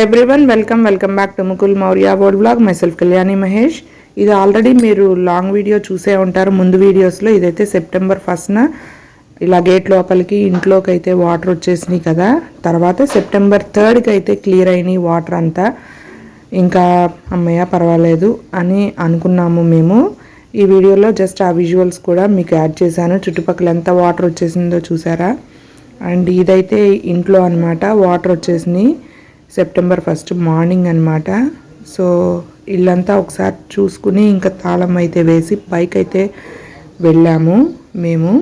Everyone welcome welcome back to Mukul Maurya board blog myself Kalyani Mahesh ఇది already మీరు long video చూసే ఉంటారు. ముందు వీడియోస్లో ఇదైతే సెప్టెంబర్ ఫస్ట్న ఇలా గేట్ లోపలికి ఇంట్లోకి అయితే వాటర్ వచ్చేసినాయి కదా. తర్వాత సెప్టెంబర్ థర్డ్కి అయితే క్లియర్ అయినాయి వాటర్ అంతా. ఇంకా అమ్మయ్య పర్వాలేదు అని అనుకున్నాము మేము. ఈ వీడియోలో జస్ట్ ఆ విజువల్స్ కూడా మీకు యాడ్ చేశాను. చుట్టుపక్కల ఎంత వాటర్ వచ్చేసిందో చూసారా? అండ్ ఇదైతే ఇంట్లో అనమాట వాటర్ వచ్చేసినాయి. సెప్టెంబర్ ఫస్ట్ మార్నింగ్ అనమాట సో ఇల్లంతా ఒకసారి చూసుకుని ఇంకా తాళం అయితే వేసి పైకి అయితే వెళ్ళాము మేము.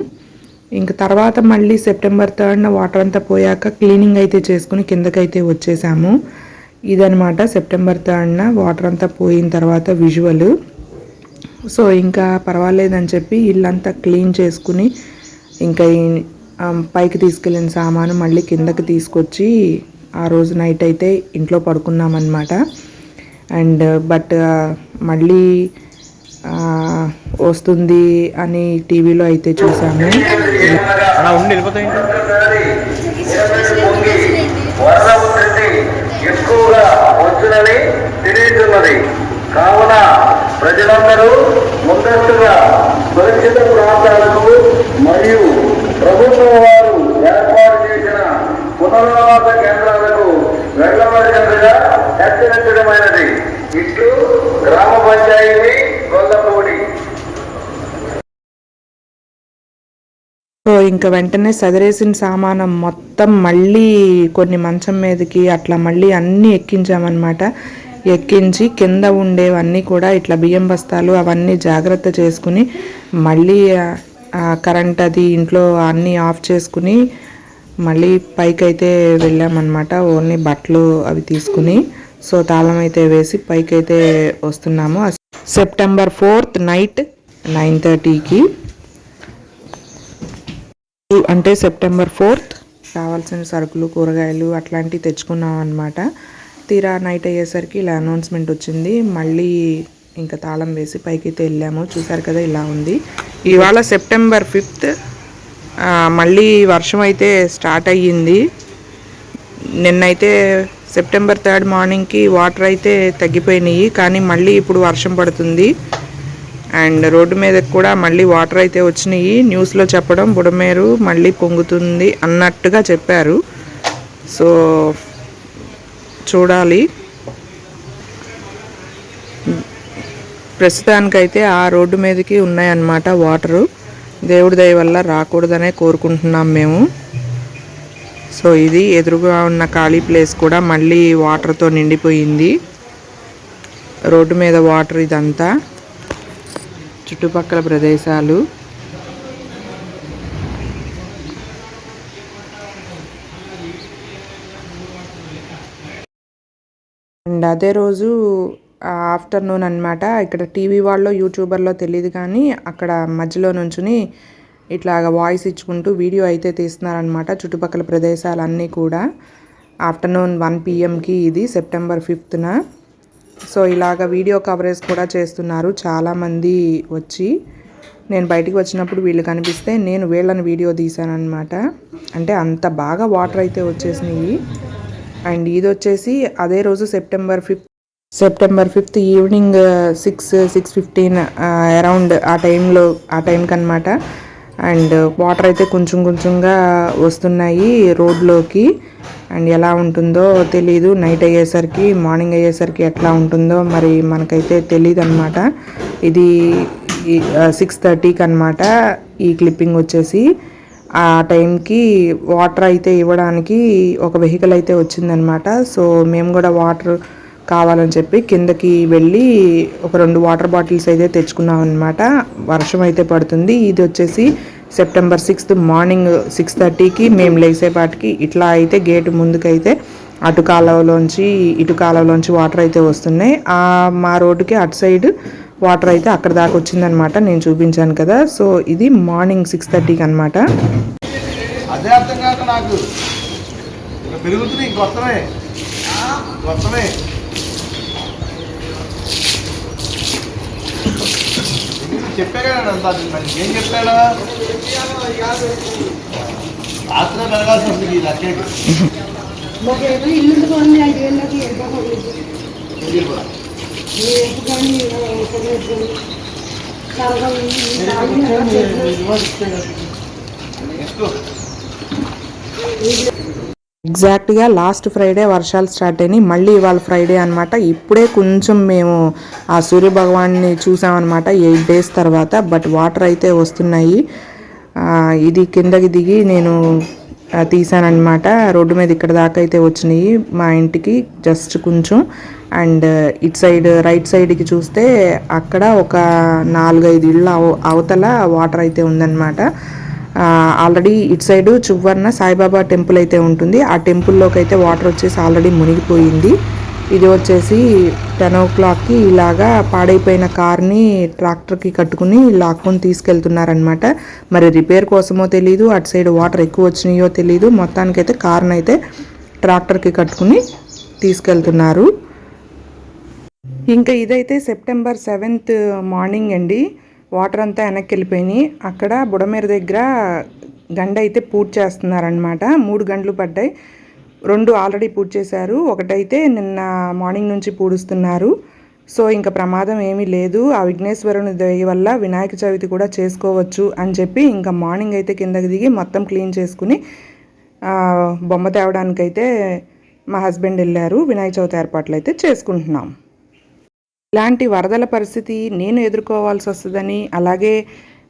ఇంక తర్వాత మళ్ళీ సెప్టెంబర్ థర్డ్న వాటర్ అంతా పోయాక క్లీనింగ్ అయితే చేసుకుని కిందకైతే వచ్చేసాము. ఇదనమాట సెప్టెంబర్ థర్డ్న వాటర్ అంతా పోయిన తర్వాత విజువల్ సో ఇంకా పర్వాలేదని చెప్పి ఇల్లంతా క్లీన్ చేసుకుని ఇంకా పైకి తీసుకెళ్ళిన సామాను మళ్ళీ కిందకి తీసుకొచ్చి ఆ రోజు నైట్ అయితే ఇంట్లో పడుకున్నామన్నమాట. అండ్ బట్ మళ్ళీ ఆ, వస్తుంది అని టీవీలో అయితే చూసాము. ఎక్కువగా వచ్చునని తెలియజున్నది కావున ప్రజలందరూ ముందస్తుగా సురక్షిత పంచాయతీ గొల్లపూడి సో ఇంకా వెంటనే సదరేసిన సామానం మొత్తం మళ్ళీ కొన్ని మంచం మీదకి అట్లా మళ్ళీ అన్నీ ఎక్కించామన్నమాట. ఎక్కించి కింద ఉండేవన్నీ కూడా ఇట్లా బియ్యం బస్తాలు అవన్నీ జాగ్రత్త చేసుకుని మళ్ళీ కరెంట్ అది ఇంట్లో అన్నీ ఆఫ్ చేసుకుని మళ్ళీ పైకి అయితే వెళ్ళామన్నమాట. ఓన్లీ బట్టలు అవి తీసుకుని సో తాళం అయితే వేసి పైకైతే వస్తున్నాము. సెప్టెంబర్ ఫోర్త్ నైట్ నైన్ థర్టీకి. అంటే సెప్టెంబర్ ఫోర్త్ కావాల్సిన సరుకులు కూరగాయలు అట్లాంటివి తెచ్చుకున్నాం అనమాట తీరా నైట్ అయ్యేసరికి ఇలా అనౌన్స్మెంట్ వచ్చింది. మళ్ళీ ఇంకా తాళం వేసి పైకైతే వెళ్ళాము. చూసారు కదా ఇలా ఉంది. ఇవాళ సెప్టెంబర్ ఫిఫ్త్ మళ్ళీ వర్షం అయితే స్టార్ట్ అయ్యింది. నిన్నైతే సెప్టెంబర్ థర్డ్ మార్నింగ్కి వాటర్ అయితే తగ్గిపోయినాయి కానీ మళ్ళీ ఇప్పుడు వర్షం పడుతుంది. అండ్ రోడ్డు మీద కూడా మళ్ళీ వాటర్ అయితే వచ్చినాయి. న్యూస్లో చెప్పడం బుడమేరు మళ్ళీ పొంగుతుంది అన్నట్టుగా చెప్పారు. సో చూడాలి. ప్రస్తుతానికైతే ఆ రోడ్డు మీదకి ఉన్నాయన్నమాట వాటరు దేవుడి దయ వల్ల రాకూడదనే కోరుకుంటున్నాం మేము. సో ఇది ఎదురుగా ఉన్న ఖాళీ ప్లేస్ కూడా మళ్ళీ వాటర్తో నిండిపోయింది. రోడ్డు మీద వాటర్ ఇదంతా. చుట్టుపక్కల ప్రదేశాలు. అండ్ అదే రోజు ఆఫ్టర్నూన్ అన్నమాట ఇక్కడ టీవీ వాళ్ళు యూట్యూబర్లో తెలియదు కానీ అక్కడ మధ్యలో నుంచుని ఇట్లాగ వాయిస్ ఇచ్చుకుంటూ వీడియో అయితే తీస్తున్నారనమాట చుట్టుపక్కల ప్రదేశాలన్నీ కూడా. ఆఫ్టర్నూన్ వన్ పిఎంకి ఇది సెప్టెంబర్ ఫిఫ్త్న సో ఇలాగ వీడియో కవరేజ్ కూడా చేస్తున్నారు చాలామంది వచ్చి. నేను బయటికి వచ్చినప్పుడు వీళ్ళు కనిపిస్తే నేను వీళ్ళని వీడియో తీశానమాట అంటే అంత బాగా వాటర్ అయితే వచ్చేసినాయి. అండ్ ఇది వచ్చేసి అదే రోజు September fifth September fifth evening six six fifteen around ఆ టైంలో ఆ టైంకి అనమాట అండ్ వాటర్ అయితే కొంచెం కొంచెంగా వస్తున్నాయి రోడ్లోకి. అండ్ ఎలా ఉంటుందో తెలీదు. నైట్ అయ్యేసరికి మార్నింగ్ అయ్యేసరికి ఎట్లా ఉంటుందో మరి మనకైతే తెలియదు అనమాట ఇది సిక్స్ థర్టీకి అనమాట ఈ క్లిప్పింగ్ వచ్చేసి. ఆ టైంకి వాటర్ అయితే ఇవ్వడానికి ఒక వెహికల్ అయితే వచ్చిందనమాట సో మేము కూడా వాటర్ కావాలని చెప్పి కిందకి వెళ్ళి ఒక రెండు వాటర్ బాటిల్స్ అయితే తెచ్చుకున్నాం అనమాట వర్షం అయితే పడుతుంది. ఇది వచ్చేసి సెప్టెంబర్ సిక్స్త్ మార్నింగ్ సిక్స్ థర్టీకి మేము లేసేపాటికి ఇట్లా అయితే గేటు ముందుకైతే అటు కాలువలోంచి ఇటు కాలువలోంచి వాటర్ అయితే వస్తున్నాయి. మా రోడ్డుకి అటు సైడ్ వాటర్ అయితే అక్కడ దాకా వచ్చిందనమాట నేను చూపించాను కదా. సో ఇది మార్నింగ్ సిక్స్ థర్టీకి అనమాట అదే అర్థం కాక నాకు. చెప్పే కదా మనకి ఏం చెప్పానా రాత్రే పెరగాల్సి వస్తుంది ఈ లక్కేకి. నెక్స్ట్ ఎగ్జాక్ట్గా లాస్ట్ ఫ్రైడే వర్షాలు స్టార్ట్ అయినాయి. మళ్ళీ ఇవాళ ఫ్రైడే అనమాట ఇప్పుడే కొంచెం మేము ఆ సూర్య భగవాన్ని చూసామన్నమాట ఎయిట్ డేస్ తర్వాత. బట్ వాటర్ అయితే వస్తున్నాయి. ఇది కిందకి దిగి నేను తీసానమాట రోడ్డు మీద ఇక్కడ దాకా అయితే వచ్చినాయి. మా ఇంటికి జస్ట్ కొంచెం. అండ్ uh, ఇటు సైడ్ రైట్ సైడ్కి చూస్తే అక్కడ ఒక నాలుగైదు ఇళ్ళ అవ- అవతల వాటర్ అయితే ఉందన్నమాట. ఆల్రెడీ ఇటు సైడు చువ్వన్న సాయిబాబా టెంపుల్ అయితే ఉంటుంది. ఆ టెంపుల్లోకి అయితే వాటర్ వచ్చేసి ఆల్రెడీ మునిగిపోయింది. ఇది వచ్చేసి టెన్ ఓ క్లాక్కి ఇలాగా పాడైపోయిన కార్ని ట్రాక్టర్కి కట్టుకుని లాక్కొని తీసుకెళ్తున్నారనమాట మరి రిపేర్ కోసమో తెలీదు అటు సైడ్ వాటర్ ఎక్కువ వచ్చినాయో తెలీదు. మొత్తానికైతే కార్ని అయితే ట్రాక్టర్కి కట్టుకుని తీసుకెళ్తున్నారు. ఇంకా ఇదైతే సెప్టెంబర్ సెవెంత్ మార్నింగ్ అండి. వాటర్ అంతా వెనక్కి వెళ్ళిపోయినాయి. అక్కడ బుడమేరు దగ్గర గండ అయితే పూర్తి చేస్తున్నారనమాట మూడు గంటలు పడ్డాయి. రెండు ఆల్రెడీ పూర్తి చేశారు. ఒకటైతే నిన్న మార్నింగ్ నుంచి పూడుస్తున్నారు. సో ఇంకా ప్రమాదం ఏమీ లేదు. ఆ విఘ్నేశ్వరుని దయ వల్ల వినాయక చవితి కూడా చేసుకోవచ్చు అని చెప్పి ఇంకా మార్నింగ్ అయితే కిందకి దిగి మొత్తం క్లీన్ చేసుకుని బొమ్మ తేవడానికైతే మా హస్బెండ్ వెళ్ళారు. వినాయక చవితి ఏర్పాట్లు అయితే చేసుకుంటున్నాం. ఇలాంటి వరదల పరిస్థితి నేను ఎదుర్కోవాల్సి వస్తుందని అలాగే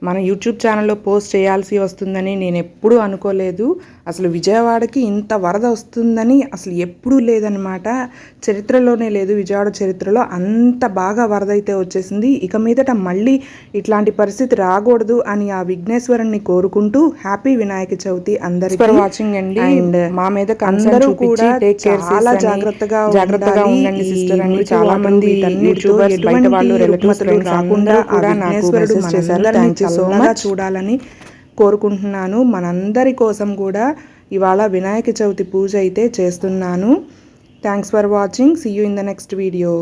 మన యూట్యూబ్ ఛానల్లో పోస్ట్ చేయాల్సి వస్తుందని నేను ఎప్పుడూ అనుకోలేదు. అసలు విజయవాడకి ఇంత వరద వస్తుందని అసలు ఎప్పుడూ లేదనమాట చరిత్రలోనే లేదు విజయవాడ చరిత్రలో అంత బాగా వరద అయితే వచ్చేసింది. ఇక మీదట మళ్ళీ ఇట్లాంటి పరిస్థితి రాకూడదు అని ఆ విఘ్నేశ్వరుణ్ణి కోరుకుంటూ హ్యాపీ వినాయక చవితి అందరికీ. ఫర్ వాచింగ్ అండి. అండ్ మా మీద అందరూ కూడా చాలా జాగ్రత్తగా జాగ్రత్తగా ఉండండి సిస్టర్ అని చాలా మంది యూట్యూబర్స్ బయట వాళ్ళు రిలేటివ్స్ రాకుండా కూడా నాకు మెసేజ్ చేశారు. మచ్ చూడాలని కోరుకుంటున్నాను. మనందరి కోసం కూడా ఇవాళ వినాయక చవితి పూజ అయితే చేస్తున్నాను. Thanks for watching see you in the next video